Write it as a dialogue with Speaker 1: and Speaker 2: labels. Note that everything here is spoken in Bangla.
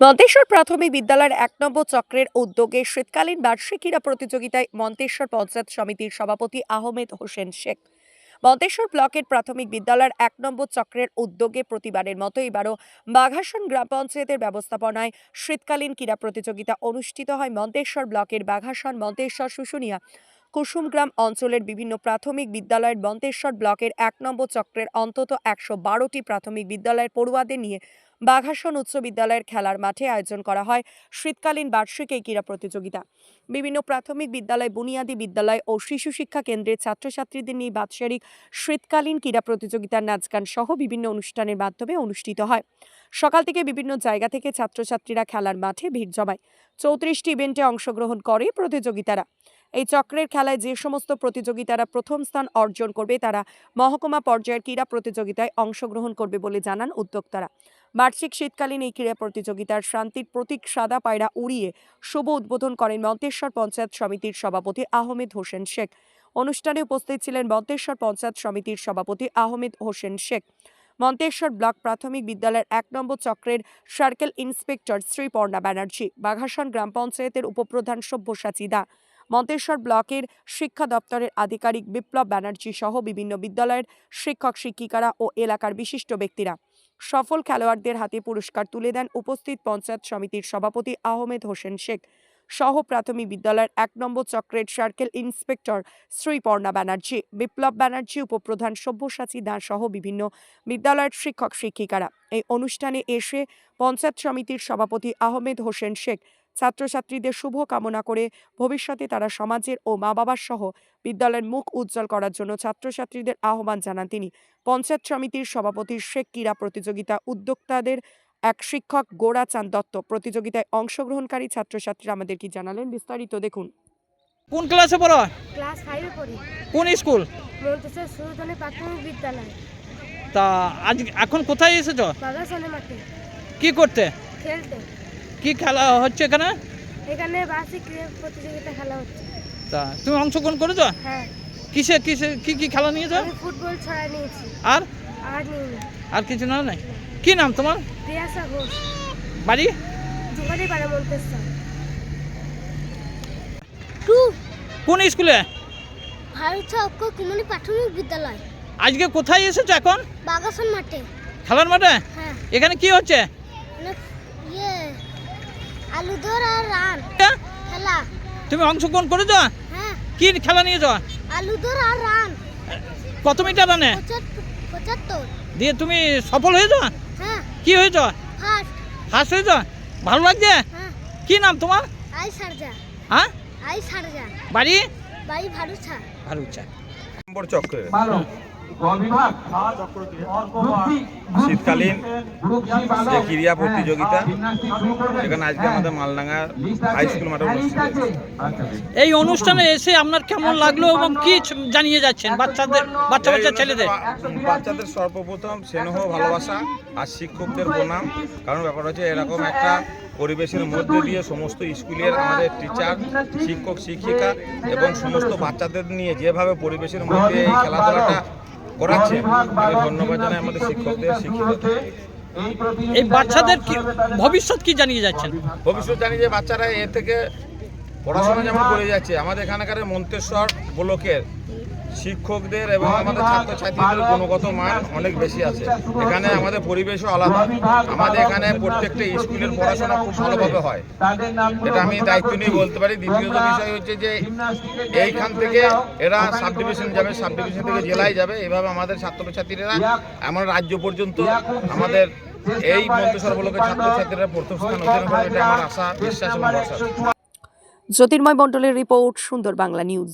Speaker 1: মন্তেশ্বর প্রাথমিক বিদ্যালয়ের এক নম্বর চক্রের উদ্যোগে শীতকালীন বার্ষিক ক্রীড়া প্রতিযোগিতায় মন্তেশ্বর পঞ্চায়েত সমিতির সভাপতি আহমেদ হোসেন শেখ। মন্তেশ্বর ব্লকের প্রাথমিক বিদ্যালয়ের এক নম্বর চক্রের উদ্যোগে প্রতিবারের মতো এবারও বাঘাসন গ্রাম পঞ্চায়েতের ব্যবস্থাপনায় শীতকালীন ক্রীড়া প্রতিযোগিতা অনুষ্ঠিত হয় মন্তেশ্বর ব্লকের বাঘাসন মন্তেশ্বর শুশুনিয়া কুসুমগ্রাম অঞ্চলের বিভিন্ন প্রাথমিক বিদ্যালয়ের বন্তেশ্বর ব্লকের এক নম্বর চক্রের অন্তত একশো বারোটি প্রাথমিক বিদ্যালয়ের পড়ুয়াদের নিয়ে বাঘাসন উচ্চ বিদ্যালয়ের খেলার মাঠে আয়োজন করা হয় শীতকালীন বার্ষিক এই ক্রীড়া প্রতিযোগিতা। বিভিন্ন প্রাথমিক বিদ্যালয়, বুনিয়াদী বিদ্যালয় ও শিশু শিক্ষা কেন্দ্রের ছাত্রছাত্রীদের নিয়ে বাৎসরিক শীতকালীন ক্রীড়া প্রতিযোগিতার নাচ গান সহ বিভিন্ন অনুষ্ঠানের মাধ্যমে অনুষ্ঠিত হয়। সকাল থেকে বিভিন্ন জায়গা থেকে ছাত্রছাত্রীরা খেলার মাঠে ভিড় জমায়। চৌত্রিশটি ইভেন্টে অংশগ্রহণ করে প্রতিযোগিতারা। এই চক্রের খেলায় যে সমস্ত প্রতিযোগিতারা প্রথম স্থান অর্জন করবে, তারা মহকুমা পর্যায়ের ক্রীড়া প্রতিযোগিতায় অংশগ্রহণ করবে বলে জানান উদ্যোক্তারা। বার্ষিক শীতকালীন এই ক্রীড়া প্রতিযোগিতার শান্তির প্রতীক সাদা পায়রা উড়িয়ে শুভ উদ্বোধন করেন মন্তেশ্বর পঞ্চায়েত সমিতির সভাপতি আহমেদ হোসেন শেখ। অনুষ্ঠানে উপস্থিত ছিলেন মন্তেশ্বর পঞ্চায়েত সমিতির সভাপতি আহমেদ হোসেন শেখ। মন্তেশ্বর ব্লক প্রাথমিক বিদ্যালয়ের এক নম্বর চক্রের সার্কেল ইন্সপেক্টর শ্রীপর্ণা ব্যানার্জি, বাঘাসন গ্রাম পঞ্চায়েতের উপপ্রধান সব্যসাচী দা মন্তেশ্বর ব্লকের শিক্ষা দপ্তরের আধিকারিক বিপ্লব ব্যানার্জি সহ বিভিন্ন বিদ্যালয়ের শিক্ষক, শিক্ষিকারা ও এলাকার বিশিষ্ট ব্যক্তিরা। সফল খেলোয়াড়দের হাতে পুরস্কার তুলে দেন উপস্থিত পঞ্চায়েত সমিতির সভাপতি আহমেদ হোসেন শেখ। সহ প্রাথমিক বিদ্যালয়ের এক নম্বর চক্রের সার্কেল ইন্সপেক্টর শ্রীপর্ণা ব্যানার্জি, বিপ্লব ব্যানার্জি, উপপ্রধান সব্যসাচী দাস সহ বিভিন্ন বিদ্যালয়ের শিক্ষক, শিক্ষিকারা। এই অনুষ্ঠানে এসে পঞ্চায়েত সমিতির সভাপতি আহমেদ হোসেন শেখ ছাত্রছাত্রীদের শুভ কামনা করে ভবিষ্যতে তারা সমাজের ও মা বাবার সহ বিদ্যালয়ের মুখ উজ্জ্বল করার জন্য ছাত্রছাত্রীদের আহ্বান জানান তিনি। পঞ্চায়েত সমিতির সভাপতি শেখ ক্রীড়া প্রতিযোগিতা উদ্যোক্তাদের এক শিক্ষক গোড়া চাঁদ দত্ত প্রতিযোগিতায় অংশগ্রহণকারী ছাত্রছাত্রীরা আমাদের কি জানালেন বিস্তারিত দেখুন।
Speaker 2: কোন ক্লাসে পড়ো?
Speaker 3: ক্লাস ফাইভে পড়ি।
Speaker 2: কোন স্কুল?
Speaker 3: মন্তেশ্বর সুরধনী প্রাথমিক বিদ্যালয়।
Speaker 2: তা আজ এখন কোথায় এসেছ?
Speaker 3: বাগাসনে মাঠে।
Speaker 2: কি করতে?
Speaker 3: খেলতে।
Speaker 2: কি খেলা হচ্ছে এখানে?
Speaker 3: এখানে বার্ষিক ক্রীড়া প্রতিযোগিতা খেলা হচ্ছে।
Speaker 2: তা তুমি অংশগ্রহণ করেছ?
Speaker 3: হ্যাঁ।
Speaker 2: কিসে কিসে কি কি খেলা নিয়েছো?
Speaker 3: আমি ফুটবল ছড়া নিয়েছি।
Speaker 2: আর?
Speaker 3: আর নিইনি
Speaker 2: আর কিছু না নাই? কি নাম তোমার?
Speaker 3: প্রিয়াসা ঘোষ
Speaker 2: বাড়ি?
Speaker 3: যুগারি পাড়া মন্তেশ্বর টু।
Speaker 2: কোন স্কুলে?
Speaker 3: ভারত অক্ষ কুমনি প্রাথমিক বিদ্যালয়।
Speaker 2: আজকে কোথায় এসেছ এখন?
Speaker 3: বাগাসন মাঠে।
Speaker 2: খেলার মাঠে?
Speaker 3: হ্যাঁ।
Speaker 2: এখানে কি হচ্ছে?
Speaker 3: আলুদর আর রান। খেলা।
Speaker 2: তুমি অংশগ্রহণ করেছ?
Speaker 3: হ্যাঁ।
Speaker 2: কি খেলা নিয়েছো?
Speaker 3: আলুদর আর রান।
Speaker 2: কত মিটার রানে? দিয়ে তুমি সফল হয়েছো?
Speaker 3: হ্যাঁ।
Speaker 2: কি হয়েছো?
Speaker 3: ফার্স্ট
Speaker 2: ফার্স্ট হয়েছো? ভালো লাগছে?
Speaker 3: হ্যাঁ।
Speaker 2: কি নাম তোমার? হ্যাঁ? বাড়ি?
Speaker 3: বাড়ি ভারুছা
Speaker 2: ভারুচা।
Speaker 4: নম্বর চক্রে। শীতকালীন যে ক্রীড়া প্রতিযোগিতা এখানে আজকে আমাদের মালডাঙ্গা হাই স্কুল মাঠে অনুষ্ঠিত
Speaker 2: এই অনুষ্ঠানে এসে আপনার কেমন লাগল এবং কি জানিয়ে যাচ্ছেন বাচ্চাদের বাচ্চা বাচ্চা ছেলেদের?
Speaker 4: বাচ্চাদের সর্বপ্রথম স্নেহ ভালোবাসা আর শিক্ষকদের প্রণাম। কারণ ব্যাপার হচ্ছে এরকম একটা পরিবেশের মধ্যে দিয়ে সমস্ত স্কুলের আমাদের টিচার শিক্ষক শিক্ষিকা এবং সমস্ত বাচ্চাদের নিয়ে যেভাবে পরিবেশের মধ্যে এই খেলাধুলাটা করাচ্ছে আমি ধন্যবাদ জানাই আমাদের শিক্ষকদের শিক্ষিকাদের।
Speaker 2: এই বাচ্চাদের কি ভবিষ্যৎ কি জানিয়ে যাচ্ছেন?
Speaker 4: ভবিষ্যৎ জানিয়ে যে বাচ্চারা এ থেকে পড়াশোনা যেমন করে যাচ্ছে আমাদের এখানকার মন্তেশ্বর ব্লকের শিক্ষকদের এবং আমাদের ছাত্রছাত্রীদের গুণগত মান অনেক বেশি আছে। এখানে আমাদের পরিবেশও আলাদা। আমাদের এখানে প্রত্যেকটা স্কুলের পড়াশোনা খুব ভালোভাবে হয়। এটা আমি দায়িত্ব নিয়ে বলতে পারি। দ্বিতীয়ত বিষয় হচ্ছে যে এইখান থেকে এরা সাব ডিভিশন যাবে সাব ডিভিশন থেকে জেলায় যাবে। এভাবে আমাদের ছাত্রছাত্রীরা এমন রাজ্য পর্যন্ত আমাদের এই মন্তেশ্বর ব্লকের ছাত্রছাত্রীরা প্রথম স্থান অধিকার করবে এটা আমার আশা বিশ্বাস এবং
Speaker 1: জ্যোতির্ময় মণ্ডলের রিপোর্ট সুন্দর বাংলা নিউজ।